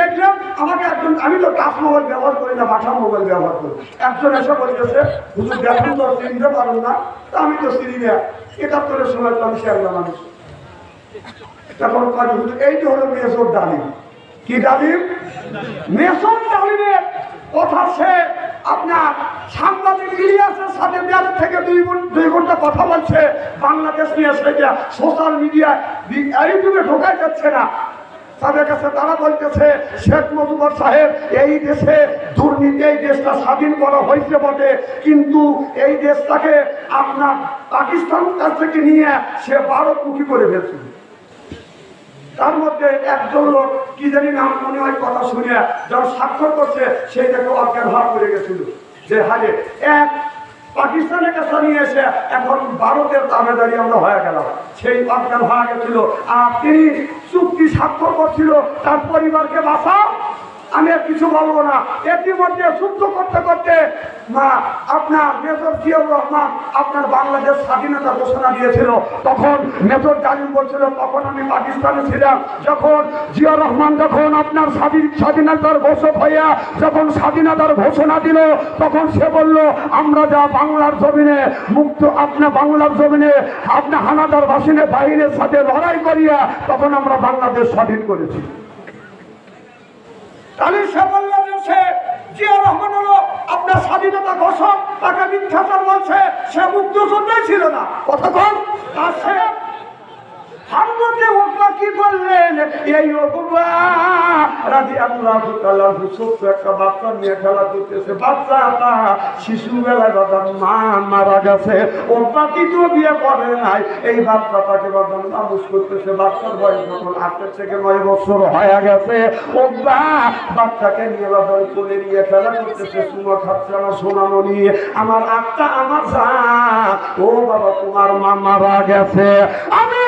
দেখলাম, আমাকে একজন, আমি তো টাচ মোবাইল ব্যবহার করি না বাসা মোবাইল ব্যবহার করি। একজন এসে বলতেছে দেখুন তো, চিনতে পারুন না। তা আমি তো চিনি না। একাত্তরের সময় তো আমি মানুষ। হলো ডালিম। কি কথা সে আপনার সাথে থেকে দুই দুই ঘণ্টা কথা বলছে। বাংলাদেশ নিয়ে সোশ্যাল মিডিয়ায় ইউটিউবে ঢোকা যাচ্ছে না। তাদের কাছে তারা বলতেছে, শেখ মুজিবুর সাহেব, এই দেশে দুর্নীতি, এই দেশটা স্বাধীন করা হয়েছে বটে। কিন্তু এই দেশটাকে আপনার পাকিস্তান কাছ থেকে নিয়ে সে ভারতমুখী করে ফেলছিল তার মধ্যে একজন লোক, কি জানি নাম, মনে হয় কথা শুনে যখন স্বাক্ষর করছে সেই দেখে অজ্ঞান ভাব করে গেছিল। যে হারে এক পাকিস্তানের কাছে নিয়ে এসে এখন ভারতের দামেদারি আমরা হয়ে গেলাম। সেই অজ্ঞান হয়ে গেছিল। আর তিনি চুক্তি স্বাক্ষর করছিল তার পরিবারকে বাঁচাও। আমি কিছু বলব না। ইতিমধ্যে যুদ্ধ করতে করতে মা, আপনার মেজর জিয়াউর রহমান আপনার বাংলাদেশ স্বাধীনতা ঘোষণা দিয়েছিল। তখন মেজর জালিম বলছিল, তখন আমি পাকিস্তানে ছিলাম। যখন জিয়াউর রহমান যখন আপনার স্বাধীন, স্বাধীনতার ঘোষক হইয়া যখন স্বাধীনতার ঘোষণা দিল, তখন সে বলল, আমরা যা বাংলার জমিনে মুক্ত আপনার বাংলার জমিনে আপনার হানাদার বাসিনে বাহিনীর সাথে লড়াই করিয়া তখন আমরা বাংলাদেশ স্বাধীন করেছি। তাহলে সে বলল যে, সে জিয়া রহমান হলো আপনার স্বাধীনতা ঘোষক, তাকে মিথ্যাচার বলছে, সে যোদ্ধাই ছিল না। কতক্ষণ তার সে হামদে ওকবা কি করলেন? এই ওকবা রাজি আল্লাহ তাআলা ছোট্ট একটা বাচ্চা নিয়ে খেলা করতেছে। থেকে নয় বছর গেছে। বাচ্চাকে নিয়ে নিয়ে খেলা করতেছে। সুমা খাচ্ছে আমার সোনামণি। আমার আত্মা, আমার ও বাবা, তোমার মা মারা গেছে। আমি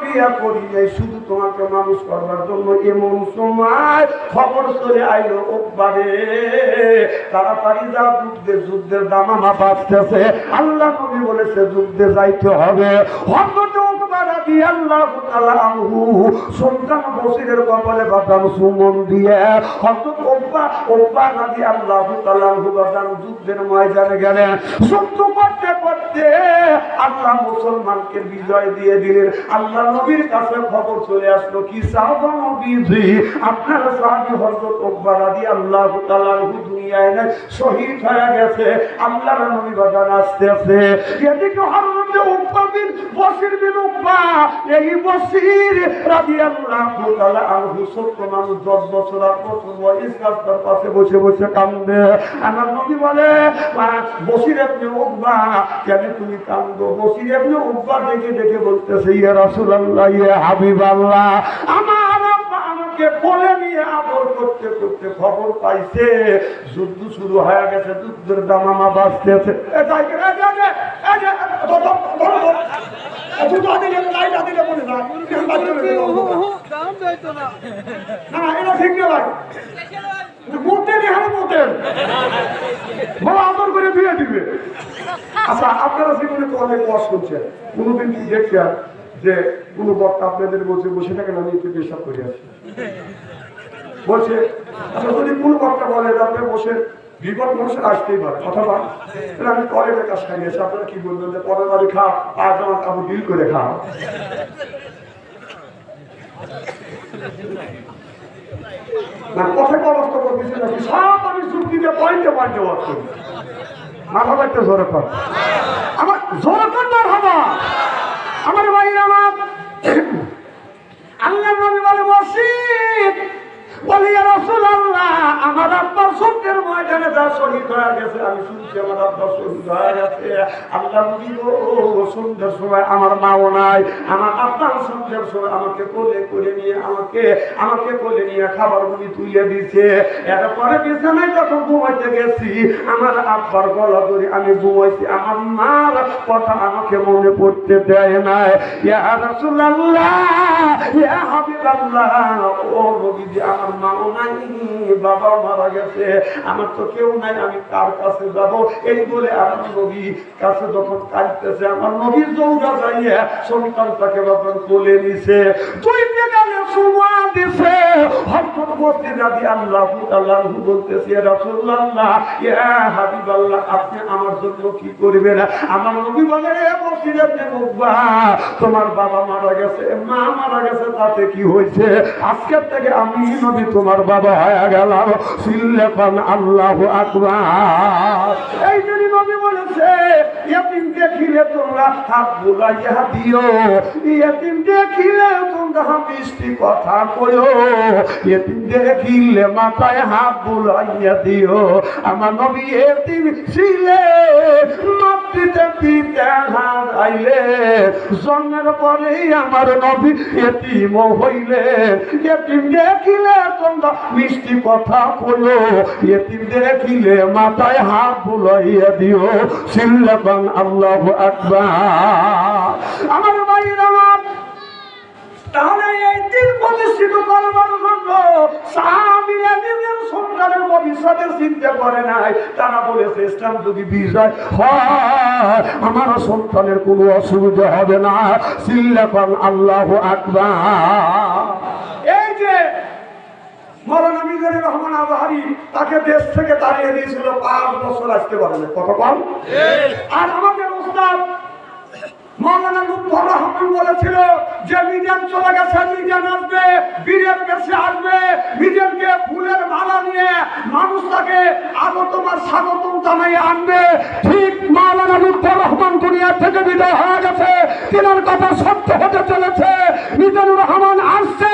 বিয়ে করি শুধু তোমাকে মানুষ করবার জন্য এমন সময় খবর চলে আইলো ওকবারে তাড়াতাড়ি যা, যুদ্ধে যুদ্ধের দামামা বাঁচতেছে আল্লাহ নবী বলেছে, যুদ্ধে যাইতে হবে। করতে করতে আল্লাহ মুসলমানকে বিজয় দিয়ে দিলেন। আল্লাহ নবীর কাছে খবর চলে আসলো কি? চাও আপনার সাহাবী হযরত দুনিয়ায় নাই শহীদ গেছে আল্লাহর নবী বাজান আসতেছে এদিকে হযরত ওকবা বসির বিন ওকবা এই বসির রাদিয়াল্লাহু তাআলা আনহু ছোট্ট মানুষ 10 বছর আর বছর বয়স রাস্তার পাশে বসে বসে কান্দে। আমার বলে বসির উকবা কেন তুমি কান্দো? বসির আপনি উকবা দেখে দেখে বলতেছে, ইয়া আমার আমাকে বলে নিয়ে আদর করতে করতে খবর পাইছে যুদ্ধ শুরু হয়ে গেছে যুদ্ধের দামামা বাঁচতেছে না। আচ্ছা আপনারা জীবনে অনেক ওয়াশ করছেন কোনোদিন কি দেখছেন যে কোনো বক্তা আপনাদের বলছে, বসে থাকেন, আমি একটু পেশাব করে আসি। বলছে যদি কোনো বক্তা বলেন আপনি বসে, বিপদ মানুষের আসতেই পারে, অথবা আমি টয়লেটের কাজ খাইয়েছি আপনারা কি বলবেন যে পরের বাড়ি খা আর তোমার কাপড় ডিল করে কর আমার জোরে কর না ভাবা আমার ভাই আমার আল্লাহ নবী বলে মসজিদ বলি ইয়া রাসূলুল্লাহ আমার যা গেছে, আমি শুনছি আমার আমার মাও নাই, আমার আব্বা সন্ধ্যার সময় আমাকে কোলে করে নিয়ে আমাকে আমাকে কোলে নিয়ে খাবার গুলি তুলে দিছে এরপরে বিছানায় যখন ঘুমাইতে গেছি, আমার আব্বার গলা ধরে আমি ঘুমাইছি, আমার মার কথা আমাকে মনে পড়তে দেয় নাই। ইয়া রাসূলুল্লাহ, ইয়া হাবিবাল্লাহ, ও নবীজি, আমার মাও নাই বাবা মারা গেছে, আমার তো কেউ নাই, আমি কার কাছে যাব? এই বলে আমার নবী কাছে যখন কাঁদতেছে, আমার দৌড়া যাইয়ে সন্তানটাকে নিছে তুই গেলে সুমান দিছে। মসজিদ রাদিয়াল্লাহু তাআলা বলতেছে আপনি আমার জন্য কি করবেন? আমার নবী বলে তোমার বাবা মারা গেছে, মা মারা গেছে, তাতে কি হয়েছে? আজকের থেকে আমি নবী তোমার বাবা হয়ে গেলাম সিল্লেপান আল্লাহু আকবার। এই জন্য নবী বলেছে ইয়তিম দেখিলে তোমরা হাত বুলাইয়া দিও। ইয়তিম দেখিলে তোমরা মিষ্টি কথা কয়ো ইয়তিম দেখিলে মাথায় হাত বুলাইয়া দিও। আমার নবী এতিম ছিলে, মাতৃতে পিতে জন্মের পরেই আমার নবী এতিম হইলে। এতিম দেখিলে তোমরা মিষ্টি কথা কয়ো এতিম দেখিলে মাথায় হাত বুলাইয়া দিও। সিল্লাবান আল্লাহু আমার ভাইরা আমার, তাহলে এই দিন প্রতিষ্ঠিত করবার জন্য সাহাবীরা নিজের সন্তানের ভবিষ্যতের চিন্তা করে নাই। তারা বলেছে, ইসলাম যদি বিজয় হয়, আমার সন্তানের কোনো অসুবিধা হবে না। আল্লাহ আকবার। এই যে মৌলানা রহমান আজহারি তাকে দেশ থেকে তাড়িয়ে দিয়েছিল পাঁচ বছর আসতে কত কম আর আমাদের উস্তাদ মৌলানা লুৎফর রহমান বলেছিল যে মিজান চলে গেছে মিজান আসবে বীরের কাছে আসবে মিজানকে ফুলের মালা নিয়ে মানুষ তাকে আগতম আর স্বাগতম জানাই আনবে। ঠিক মৌলানা লুৎফর রহমান দুনিয়া থেকে বিদায় হয়ে গেছে। তিনার কথা সত্য হতে চলেছে। মিজানুর রহমান আসছে।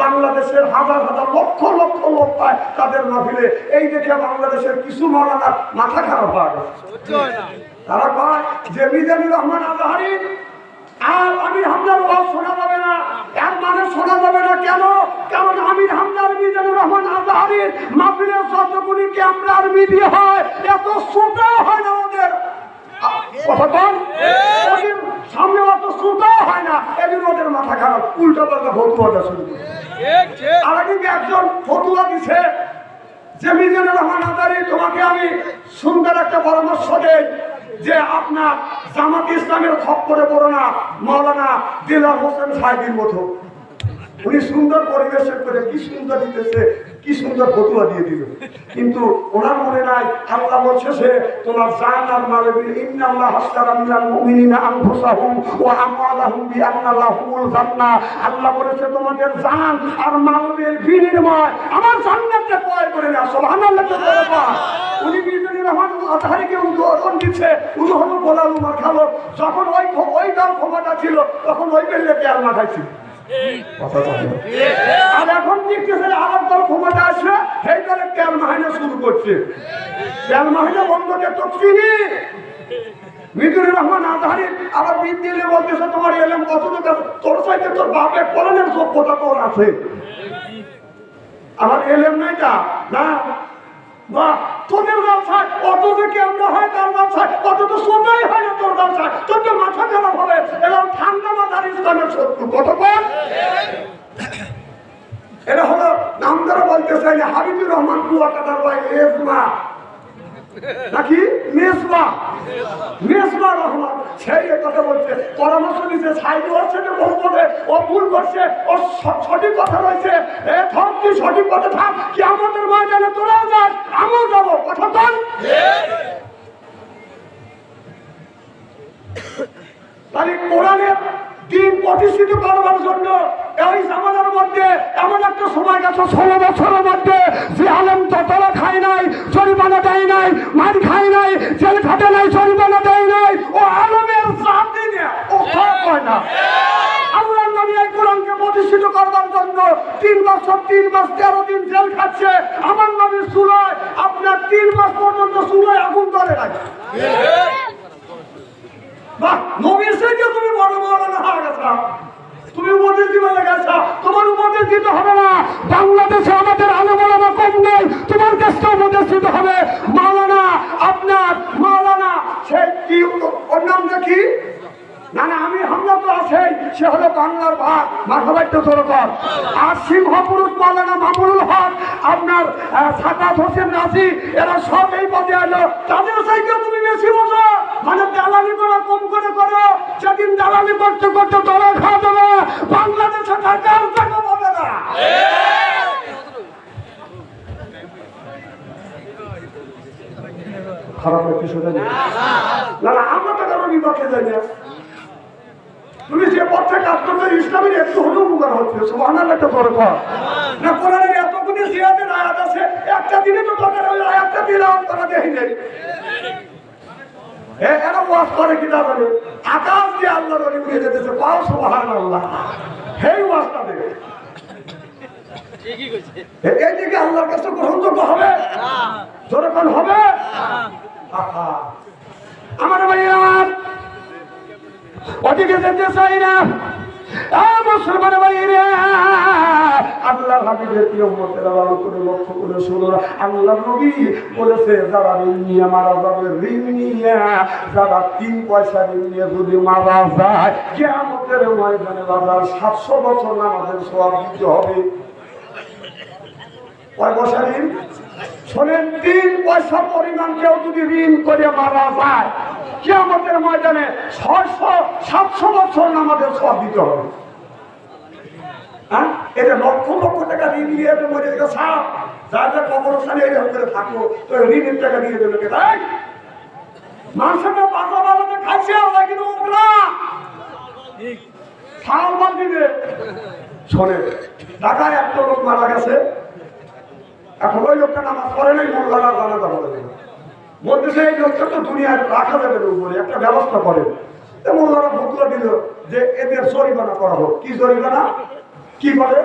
বাংলাদেশের হাজার হাজার লক্ষ লক্ষ লোক পায় তাদের মাহফিলে। এই দেখে বাংলাদেশের কিছু মাওলানা মাথা খারাপ হয়ে তারা কয় যে, মিজানুর রহমান আজহারি, আর আমির হামজার ওয়াজ শোনা যাবে না। এর মানে শোনা যাবে না কেন? কারণ আমির হামজার, মিজানুর রহমান আজহারির মাহফিলে যতগুলি ক্যামেরা আর মিডিয়া হয়? এত শ্রোতাও হয় না কথা সামনে অত শ্রোতাও হয় না এদিন ওদের মাথা খারাপ উল্টো পাল্টা ফতুয়াটা শুরু করে আর কিন্তু একজন ফতুয়া দিছে যে মিজানুর রহমান আজারি তোমাকে আমি সুন্দর একটা পরামর্শ দেই যে আপনার জামাত ইসলামের খপ্পরে পড়ো না মৌলানা দিলার হোসেন সাহেবের মতো। উনি সুন্দর পরিবেশের করে কি সুন্দর দিতেছে কি সুন্দর ফতুয়া দিয়ে দিল। কিন্তু ওনার মনে নাই, আল্লাহ বলছে তোমার জান আর ইন্নাল্লাহ হাসতারা মিনাল আনফুসাহুম ওয়া আমওয়ালাহুম আল্লাহ বলেছে, তোমাদের জান আর বিনিময় আমার করে বলে পা উনি রহমান আতাহারিকে দিচ্ছে, উনি হলো গোলাম উমার যখন ওই ওই দল ক্ষমতা ছিল, তখন ওই বেল্লে তেল মাখাইছিল কথা কথা আর এখন দেখতেছে আরেক দল ক্ষমতা আসবে সেই দলে তেল মাহিনা শুরু করছে। তেল মাহিনা বন্ধকে তো চিনি। মিজুর রহমান আধারি আবার বিদ দিলে বলতেছে, তোমার এলাম কত তোর সাইতে তোর বাপের কলনের যোগ্যতা তোর আছে। আমার এলেম নাই তা? না। বা তোদের ব্যবসায় অত যে কেন্দ্র হয় তার ব্যবসায় অত তো সোনাই হয় না তোর ব্যবসায় তোর তো মাথা খারাপ হবে। এবং ঠান্ডা মাথার ইসলামের শত্রু কতক্ষণ এটা হলো নাম ধরে বলতেছে যে হাবিবুর রহমান কুয়াকাটার ভাই এসমা নাকি? মেসবা রহমান। সেই কথা বলছে, পরামর্শ দিচ্ছে সাইড হচ্ছে বহু বলে ও ভুল করছে, ও সঠিক কথা রয়েছে। এ থাক তুই সঠিক কথা থাক কি আমাদের ময়দানে তোরাও যাস, আমিও যাব, কথা বল। তাহলে কোরআনের দিন প্রতিষ্ঠিত করবার জন্য এই জামানার মধ্যে এমন একটা সময় গেছে, ষোলো বছরের মধ্যে যে আলম খায় নাই, জরিমানা দেয় নাই, মার খায় নাই, জেল খাটে নাই, জরিমানা দেয় নাই, ও আলমের জাতি ও খারাপ হয় না। করবার জন্য তিন বছর, তিন মাস, তেরো দিন জেল খাচ্ছে। আমার নবীর আপনার তিন মাস পর্যন্ত সুলয় আগুন ধরে রাখে। তুমি বড় মৌলানা হয়ে গেছো। তুমি উপদেশ দিবে গেছো তোমার উপদেশ দিতে হবে না। বাংলাদেশে আমাদের আলো মালানা কম নেই তোমার কাছে উপদেশ দিতে হবে, মাওলানা আপনার, মাওলানা, সে কি ওর নামটা কি? না না, আমি হামলা তো আছেই। সে হলো বাংলার ভাগ। মাথাবাড়িতে তোর কর আর সিংহ পুরুষ মাওলানা মামুনুল হক, আপনার সাকাত হোসেন নাসি, এরা সব এই পদে এলো তাদের সাইকেল তুমি বেশি বসো মানে দালালি করা কম করে করো। সেদিন দালালি করতে করতে তোরা খাওয়া দেবে। বাংলাদেশে থাকার টাকা পাবে না। খারাপ না না তুমি যে একটু দিনে তো তোদের ওই আয়াতটা দিলাম তারা দেখি নেই। এরা ওয়াজ করে কি না আকাশ দিয়ে আল্লাহ যেতেছে পাও সুবহান আল্লাহ সেই ওয়াজটা দেবে এ- আল্লাহর কাছে গ্রহণযোগ্য হবে। আমার ভাই আমার ওদিকে যেতে চাই না। মুসলমান ভাইরে। আল্লাহ হাবিবের প্রিয় করে করে শুনো। আল্লাহ নবী বলেছে, যারা ঋণ নিয়ে মারা যাবে, ঋণ নিয়ে, যারা তিন পয়সা ঋণ নিয়ে যদি মারা যায় ময়দানে বাজার সাতশো বছর আমাদের সব দিতে হবে। কয় পয়সা ঋণ? শোনেন, তিন পয়সা পরিমাণ কেউ যদি ঋণ করে মারা যায় কেমতের ময়দানে ছয়শো, সাতশো বছর আমাদের সব দিতে হবে। হ্যাঁ? এটা লক্ষ লক্ষ টাকা ঋণ নিয়ে এসে মরে গেছে সাপ। যা যা কবরস্থানে এরকম করে থাকল তো ঋণের টাকা দিয়ে দেবে কে তাই? মানুষটা বাঁচা বাজাতে খাইছে ওরা কিন্তু ওকরা। ছাল বাদ দিবে। শোনে ঢাকায় একটা লোক মারা গেছে। এখন ওই লোকটা নামাজ পড়ে নাই মোল্লারা জানাজা বলে দেবে। বলতেছে এই লোকটা তো দুনিয়ায় রাখা যাবে উপরে একটা ব্যবস্থা করে। মোল্লারা ফতুয়া দিল যে এদের জরিমানা করা হোক। কি জরিমানা? কি বলে?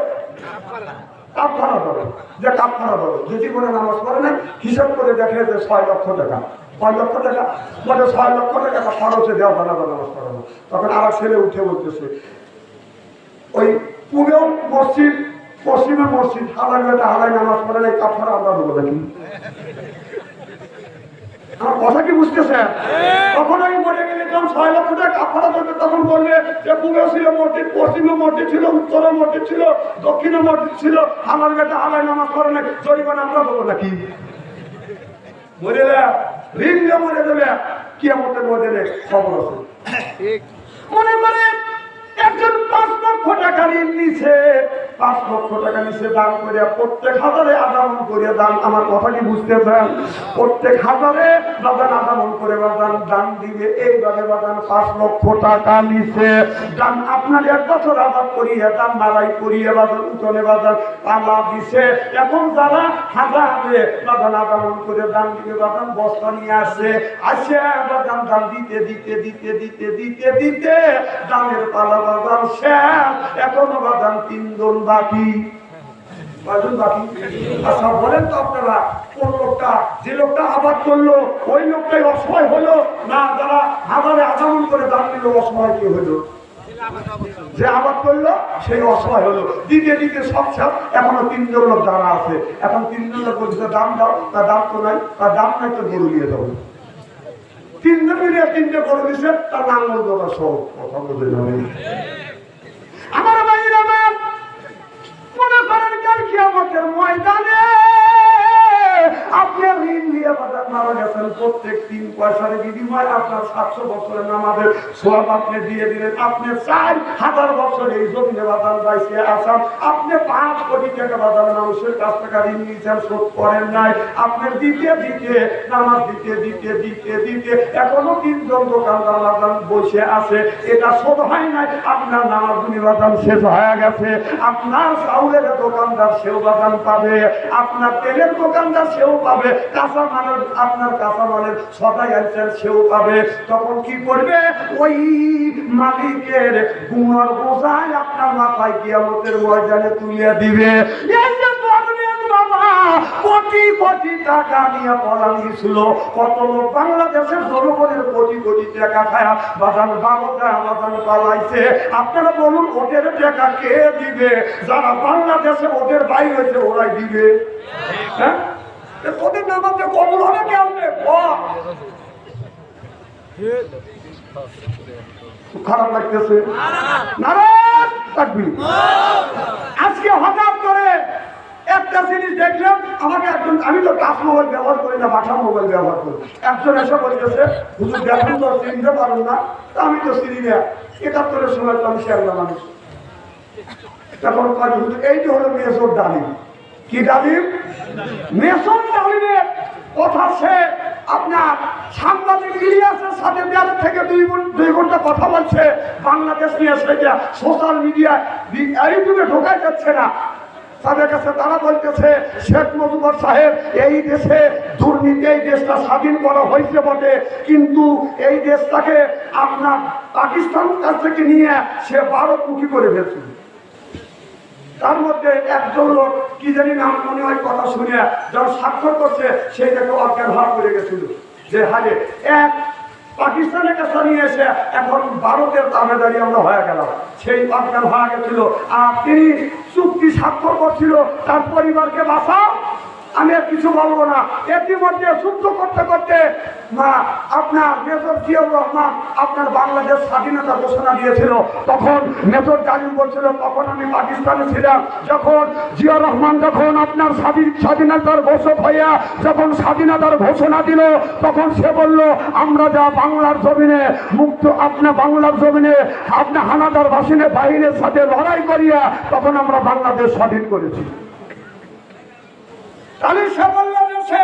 কাপখানা বলে। যে কাপখানা বলে। যে জীবনে নামাজ পড়ে না হিসাব করে দেখে যে ছয় লক্ষ টাকা। ছয় লক্ষ টাকা? বলে ছয় লক্ষ টাকা খরচে দেওয়া জানাজা নামাজ পড়ানো তখন আর ছেলে উঠে বলতেছে, ওই পুনেও মসজিদ, পশ্চিমে মসজিদ হালাই মেয়েটা হালাই নামাজ পড়ে নাই কাপড় আমরা বলে দেখি। আমার কথা কি বুঝতেছে তখন আমি মরে গেলে যখন ছয় লক্ষ টাকা দেবে তখন বললে যে পূবে ছিল মসজিদ পশ্চিমে মসজিদ ছিল উত্তরে মসজিদ ছিল দক্ষিণে মসজিদ ছিল হালার বেটা হালাই নামাজ জরিমানা আমরা দেবো নাকি? মরে ঋণ মরে দেবে কি আমাদের মরে দেবে খবর আছে। মনে করে একজন পাঁচ লক্ষ টাকা ঋণ নিছে পাঁচ লক্ষ টাকা নিচে দান করিয়া প্রত্যেক হাজারে আদান করিয়া দান, আমার কথা কি বুঝতেছেন প্রত্যেক হাজারে বাদান আদান করে বাদান দান দিবে এইভাবে বাদান পাঁচ লক্ষ টাকা নিছে দান আপনার এক বছর আবাদ করিয়ে, দান মারাই করিয়ে বাদান উঠনে বাদান পালা দিছে। এখন যারা হাজারে বাদান আদান করে দান দিবে বাদান বস্তা নিয়ে আসে। আসে বাদান দান দিতে দিতে দিতে দিতে দিতে দিতে দানের পালা বাদান শেষ। এখনও বাদান তিনজন বাকি। বাকি। আচ্ছা বলেন তো আপনারা, কোন লোকটা, যে লোকটা করল, ওই লোকটাই হলো, না করে কি হলো? যে করল, সেই হলো। সব এখনও তিনজন লোক যারা আছে। এখন তিনজন লোক বলছে দাম দাও তার দাম তো নাই তার দাম নাই তো গরু দিয়ে দেবো তিনজন মিলিয়ে তিনটে গরু দিছে, তার নাঙ্গল দাদা সব কথা বলে যাবে আমার ভাইয়ের আমার মনে করেন কাল কিয়ামতের ময়দানে আপনি ঋণ দিয়ে বাজার মারা গেছেন, প্রত্যেক তিন পয়সার বিনিময় আপনার সাতশো বছরের নামাজের সব আপনি দিয়ে দিলেন। আপনি চার হাজার বছর এই জমিনে বাজার বাইসে আসাম আপনি পাঁচ কোটি টাকা বাজার মানুষের কাছ থেকে ঋণ নিয়েছেন, শোধ করেন নাই। আপনি দিতে দিতে, নামাজ দিতে দিতে দিতে দিতে এখনও তিনজন দোকানদার বাজার বসে আছে। এটা শোধ হয় নাই, আপনার নামাজ দুনি বাজার শেষ হয়ে গেছে। আপনার চাউলের দোকানদার সেও বাজার পাবে। আপনার তেলের দোকানদার সেও পাবে। কাঁচা মালের, আপনার কাঁচা মালের সদাই আনছেন, সেও পাবে। তখন কি করবে? ওই মালিকের গুণর বোঝায় আপনার মাথায় কিয়ামতের ময়দানে তুলে দিবে। বাংলাদেশের টাকা বাদান পালাইছে। আপনারা বলুন, ওদের টাকা দিবে? যারা বাংলাদেশে ওদের বাইরে হয়েছে ওরাই দিবে। হ্যাঁ? হবে খারাপ লাগতেছে। আজকে হঠাৎ করে একটা জিনিস দেখলাম, আমাকে একজন আমি তো টাচ মোবাইল ব্যবহার করি না মাঠা মোবাইল ব্যবহার করি। একজন এসে বলতেছে, হুজুর, দেখুন তো চিনতে পারুন না, তা আমি তো চিনি না একাত্তরের সময় তো আমি শেয়ার মানুষ। তখন হুজুর এইটা হলো মেসর ডালিম। কি ডালিম মেসর ডালিমের কথা সে আপনার সাংবাদিক ইলিয়াসের সাথে দেড় থেকে দুই দুই ঘণ্টা কথা বলছে। বাংলাদেশ নিয়ে সেটা সোশ্যাল মিডিয়ায় ইউটিউবে ঢোকাই যাচ্ছে না। তাদের কাছে তারা বলতেছে, শেখ মুজিবুর সাহেব, এই দেশে দুর্নীতি, এই দেশটা স্বাধীন করা হয়েছে বটে। কিন্তু এই দেশটাকে আপনার পাকিস্তান কাছ থেকে নিয়ে সে ভারতমুখী করে ফেলছিল তার মধ্যে একজন লোক কি জানি নাম মনে হয় কথা শুনিয়া যখন স্বাক্ষর করছে সেই দেখে অজ্ঞান হওয়া করে গেছিল। যে হারে এক পাকিস্তানের কাছে নিয়ে এসে এখন ভারতের দামেদারি আমরা হয়ে গেলাম। সেই অজ্ঞান হয়ে গেছিল। আর তিনি চুক্তি স্বাক্ষর করছিল, তার পরিবারকে বাঁচাও। আমি আর কিছু বলব না। ইতিমধ্যে যুদ্ধ করতে করতে মা, আপনার মেজর জিয়াউর রহমান আপনার বাংলাদেশ স্বাধীনতা ঘোষণা দিয়েছিল। তখন মেজর জালিম বলছিল, তখন আমি পাকিস্তানে ছিলাম। যখন জিয়া রহমান যখন আপনার স্বাধীন স্বাধীনতার ঘোষক হইয়া যখন স্বাধীনতার ঘোষণা দিল, তখন সে বলল, আমরা যা বাংলার জমিনে মুক্ত আপনার বাংলার জমিনে আপনার হানাদার বাসিনে বাহিনীর সাথে লড়াই করিয়া তখন আমরা বাংলাদেশ স্বাধীন করেছি। তাহলে সে বলল যে সে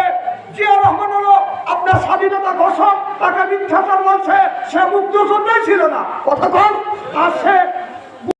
জিয়া রহমান হলো আপনার স্বাধীনতা ঘোষক, তাকে মিথ্যাচার বলছে, সে মুক্ত যোদ্ধাই ছিল না। কথা আর সে